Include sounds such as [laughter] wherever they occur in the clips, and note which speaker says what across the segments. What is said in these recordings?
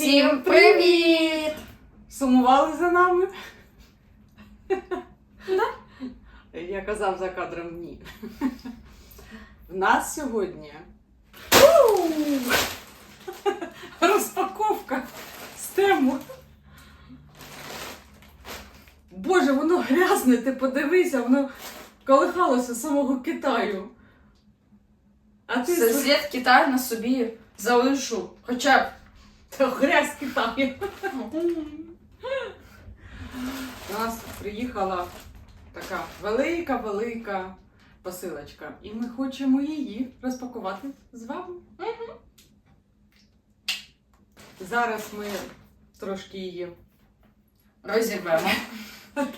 Speaker 1: Всім привіт!
Speaker 2: Сумували за нами? Я казав за кадром ні. В нас сьогодні розпаковка з тему. Боже, воно грязне, ти подивися, воно колихалося з самого Китаю. А ти
Speaker 1: Це слід Китаю на собі залишу. Хоча б.
Speaker 2: Та грязь Китаю. У нас приїхала така велика-велика посилочка. І ми хочемо її розпакувати з вами. Зараз ми трошки її
Speaker 1: Розірвемо.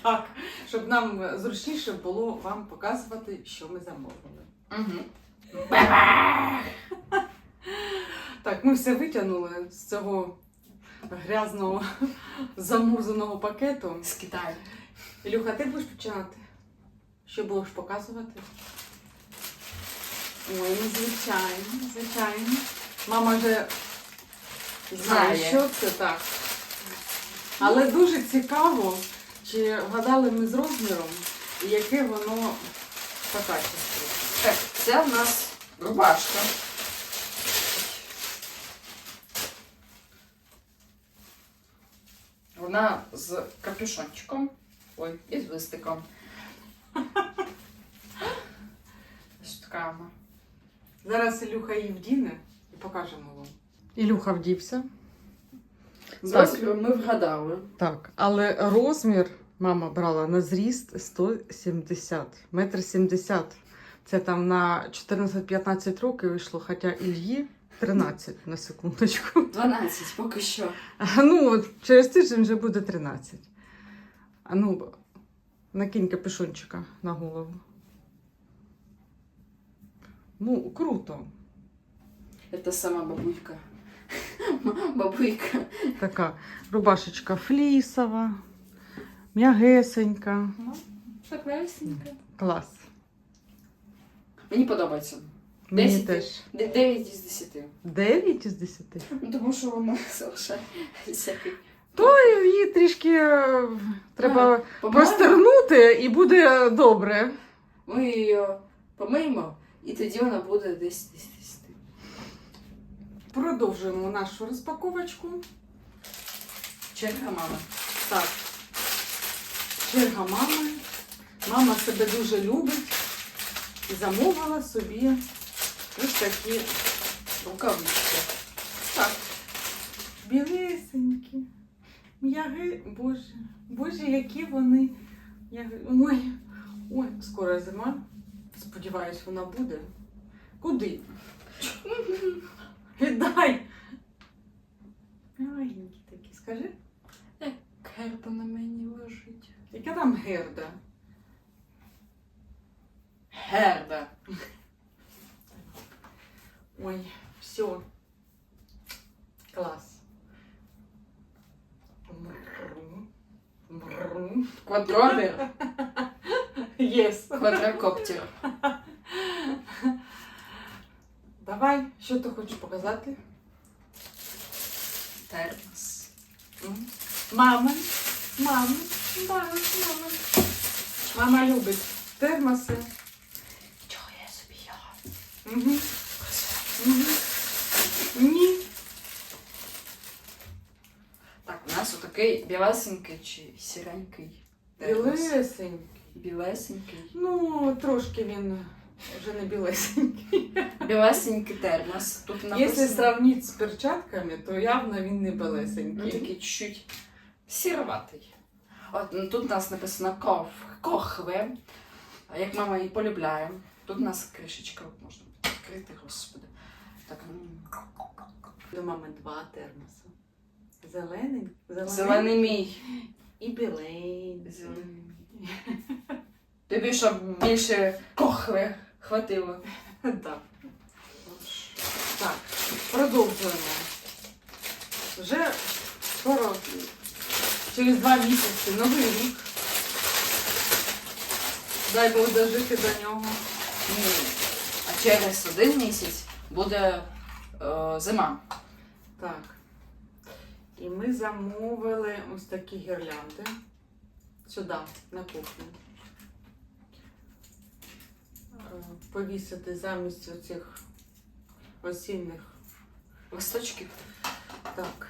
Speaker 2: так, щоб нам зручніше було вам показувати, що ми замовили.
Speaker 1: Угу.
Speaker 2: Так, ми все витягнули з цього грязного замурзаного пакету.
Speaker 1: З Китаю.
Speaker 2: Ілюха, ти будеш починати? Що будеш показувати? Ой, ну звичайно, звичайно. Мама вже знає,
Speaker 1: Знає.
Speaker 2: що це так. Але дуже цікаво, чи вгадали ми з розміром, і яке воно по качеству.
Speaker 1: Так, це у нас рубашка. Вона з капюшончиком. Ой, і з листиком. Вона.
Speaker 2: Зараз Ілюха її вдіне і покажемо вам. Ілюха вдівся.
Speaker 1: З
Speaker 2: Так.
Speaker 1: ми вгадали.
Speaker 2: Так, але розмір мама брала на зріст 170, метр 70. Це там на 14-15 років вийшло, хоча Ільї 13 на секундочку.
Speaker 1: 12 поки що.
Speaker 2: Ну, от через тиждень вже буде 13. А ну, накинь капюшончика на голову. Ну, круто.
Speaker 1: Це сама бабулька. [laughs] Бабулька.
Speaker 2: Така рубашечка флісова, м'ягесенька.
Speaker 1: Ну, так весенька.
Speaker 2: Клас.
Speaker 1: Мені подобається.
Speaker 2: Мені
Speaker 1: Десять.
Speaker 2: теж.
Speaker 1: 9 із 10.
Speaker 2: 9 із 10.
Speaker 1: Ну, Тому що вона [laughs] залишає всякий.
Speaker 2: То її трішки е, треба
Speaker 1: Помагаємо.
Speaker 2: простернути і буде добре.
Speaker 1: Ми її помиємо, і тоді вона буде десь десь десь.
Speaker 2: Продовжуємо нашу розпаковочку.
Speaker 1: Черга мами.
Speaker 2: Так. Черга мами. Мама себе дуже любить замовила собі ось такі
Speaker 1: Рукавички.
Speaker 2: так, білесенькі. М'яги, боже, боже, які вони. Ой, ой, скоро зима. Сподіваюсь, вона буде. Куди? [laughs] Віддай. Маленькі такі, скажи.
Speaker 1: Керпа на мені лежить.
Speaker 2: Яка там герда?
Speaker 1: Герда.
Speaker 2: Ой, все. Клас. Мрррм. Мрррм. Єс.
Speaker 1: Квадрокоптер.
Speaker 2: Давай, що ти хочеш показати?
Speaker 1: Термос.
Speaker 2: М? Мама. Мама. Мама. Мама любить термоси. Угу. Угу. Ні.
Speaker 1: Так, у нас отакий білесенький чи сіренький.
Speaker 2: Білесенький.
Speaker 1: Білесенький.
Speaker 2: Ну, трошки він вже не білесенький.
Speaker 1: Білесенький термос. Тут
Speaker 2: Якщо
Speaker 1: написано.
Speaker 2: сравнити з перчатками, то явно він не
Speaker 1: Ну,
Speaker 2: белесенький.
Speaker 1: такий чуть-чуть сіроватий. От ну, тут у нас написано ков, кохве, як мама її полюбляє. Тут у нас кришечка можна відкрити, господи. Так.
Speaker 2: До мами два термоси. Зелений, зелений,
Speaker 1: зелений мій.
Speaker 2: і біленький.
Speaker 1: Зелений мій. Тобі щоб більше кохве хватило.
Speaker 2: Так. Так, продовжуємо. Вже скоро, через два місяці, новий рік. Дай Бог дожити до нього.
Speaker 1: Ні. Через один місяць буде е, зима.
Speaker 2: Так. І ми замовили ось такі гірлянди сюди, на кухню. Е, Повісити замість оцих осінних
Speaker 1: Листочки.
Speaker 2: Так.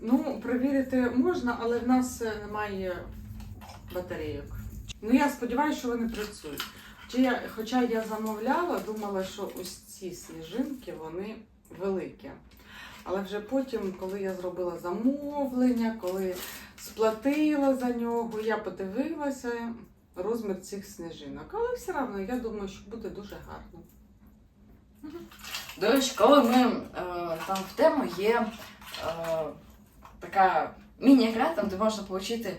Speaker 2: Ну, перевірити можна, але в нас е, немає батарейок. Ну, я сподіваюся, що вони працюють. Чи я, хоча я замовляла, думала, що ось ці сніжинки вони великі. Але вже потім, коли я зробила замовлення, коли сплатила за нього, я подивилася розмір цих сніжинок. Але все одно я думаю, що буде дуже гарно.
Speaker 1: До речі, коли ми е, там в тему є е, така міні-гра, там де можна отримати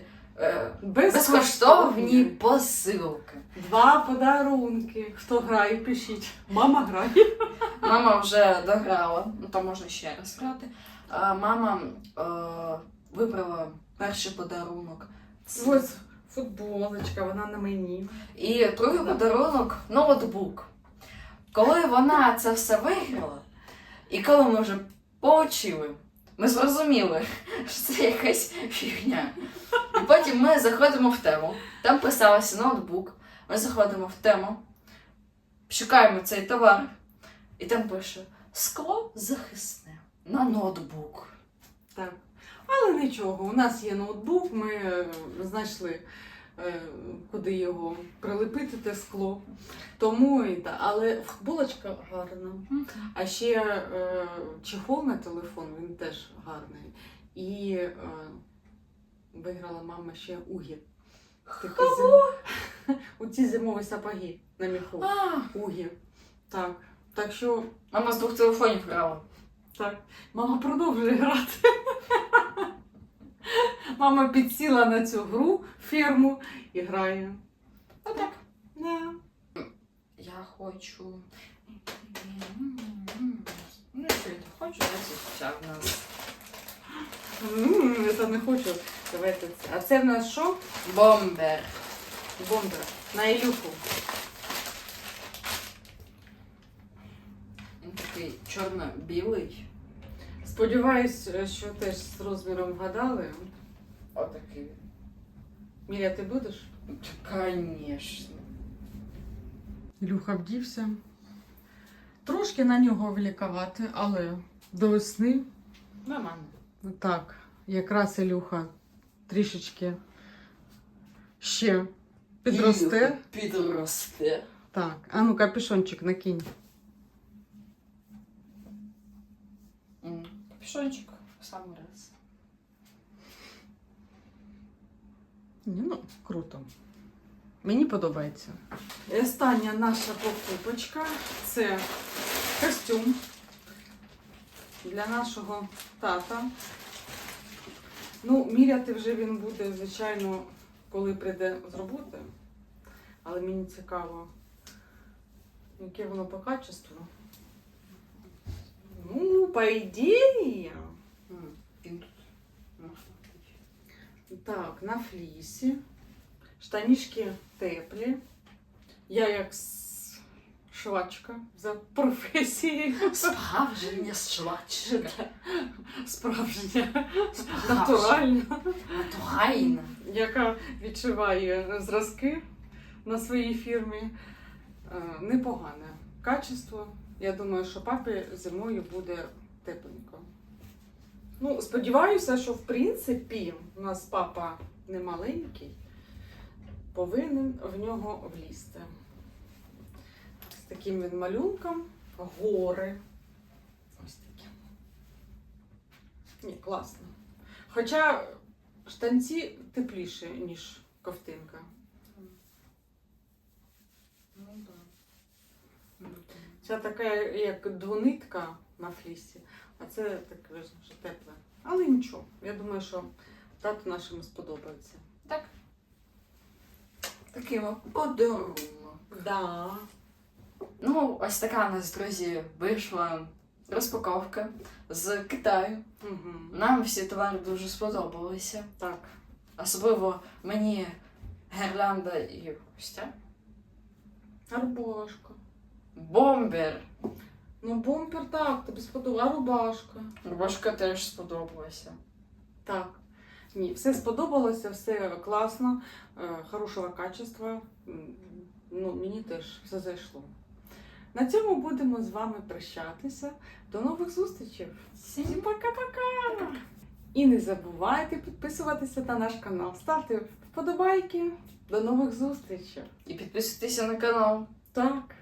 Speaker 1: безкоштовні посилки.
Speaker 2: Два подарунки. Хто грає, пишіть. Мама грає.
Speaker 1: Мама вже дограла, ну то можна ще раз грати. А мама е, вибрала перший подарунок.
Speaker 2: Ось футболочка, вона на мені.
Speaker 1: І другий
Speaker 2: Да.
Speaker 1: подарунок ноутбук. Коли вона це все виграла, і коли ми вже получили, ми зрозуміли, що це якась фігня. І потім ми заходимо в тему. Там писалося ноутбук. Ми заходимо в тему, шукаємо цей товар, і там пише скло захисне на ноутбук.
Speaker 2: Так. Але нічого, у нас є ноутбук, ми е, знайшли, куди його прилепити, те скло. Тому і та. Але футболочка гарна. А ще е, чехол на телефон, він теж гарний. І е, виграла мама ще угі. [laughs] У ці зимові сапоги на міху. Угі. Так. Так що
Speaker 1: мама з двох телефонів грала.
Speaker 2: Так, мама продовжує грати. [laughs] [laughs] Мама підсіла на цю гру ферму і грає.
Speaker 1: Отак.
Speaker 2: Да.
Speaker 1: Я хочу. Ну, якщо я хочу, значить вся в нас.
Speaker 2: Я це не хочу. Давайте це. А це в нас що?
Speaker 1: Бомбер.
Speaker 2: Бомбер. На Ілюху.
Speaker 1: Він такий чорно-білий.
Speaker 2: Сподіваюсь, що теж з розміром вгадали.
Speaker 1: Отакий.
Speaker 2: Міря, ти будеш?
Speaker 1: Конечно.
Speaker 2: Ілюха вдівся. Трошки на нього влікувати, але до весни
Speaker 1: Нормально.
Speaker 2: Так, якраз Ілюха трішечки ще підросте.
Speaker 1: Підросте.
Speaker 2: Так, а ну капюшончик накинь.
Speaker 1: Капюшончик в самий раз.
Speaker 2: Ні, ну, круто. Мені подобається. І остання наша покупочка це костюм для нашого тата. Ну, міряти вже він буде, звичайно, коли прийде з роботи. Але мені цікаво, яке воно по качеству. По
Speaker 1: ну,
Speaker 2: Так, на флісі. Штанішки теплі. Я як швачка за професією.
Speaker 1: Справжня швачка. [laughs]
Speaker 2: Справжня, натуральна,
Speaker 1: Натуральна.
Speaker 2: яка відшиває зразки на своїй фірмі. Е, Непогане качество. Я думаю, що папі зимою буде тепленько. Ну, сподіваюся, що в принципі у нас папа не маленький, повинен в нього влізти. З таким він малюнком, гори. Ось такі. Ні, класно. Хоча штанці тепліші, ніж ковтинка.
Speaker 1: Ну да. Ну, да.
Speaker 2: Ця така, як двонитка на флісі, а це таке вже тепле. Але нічого. Я думаю, що тату нашому сподобається.
Speaker 1: Так. Такий от подарунок.
Speaker 2: Да.
Speaker 1: Ну, ось така у нас, друзі, вийшла розпаковка з Китаю.
Speaker 2: Угу.
Speaker 1: Нам всі товари дуже сподобалися.
Speaker 2: Так.
Speaker 1: Особливо мені гірлянда і ось ця.
Speaker 2: Арбошка.
Speaker 1: Бомбер.
Speaker 2: Ну, бомпер так, тобі сподобала рубашка.
Speaker 1: Рубашка теж сподобалася.
Speaker 2: Так. Ні, все сподобалося, все класно, е, хорошого качества. Ну, мені теж все зайшло. На цьому будемо з вами прощатися. До нових зустрічей. Всім пока-пока! І не забувайте підписуватися на наш канал, ставте вподобайки. До нових зустрічей.
Speaker 1: І підписуйтеся на канал.
Speaker 2: Так.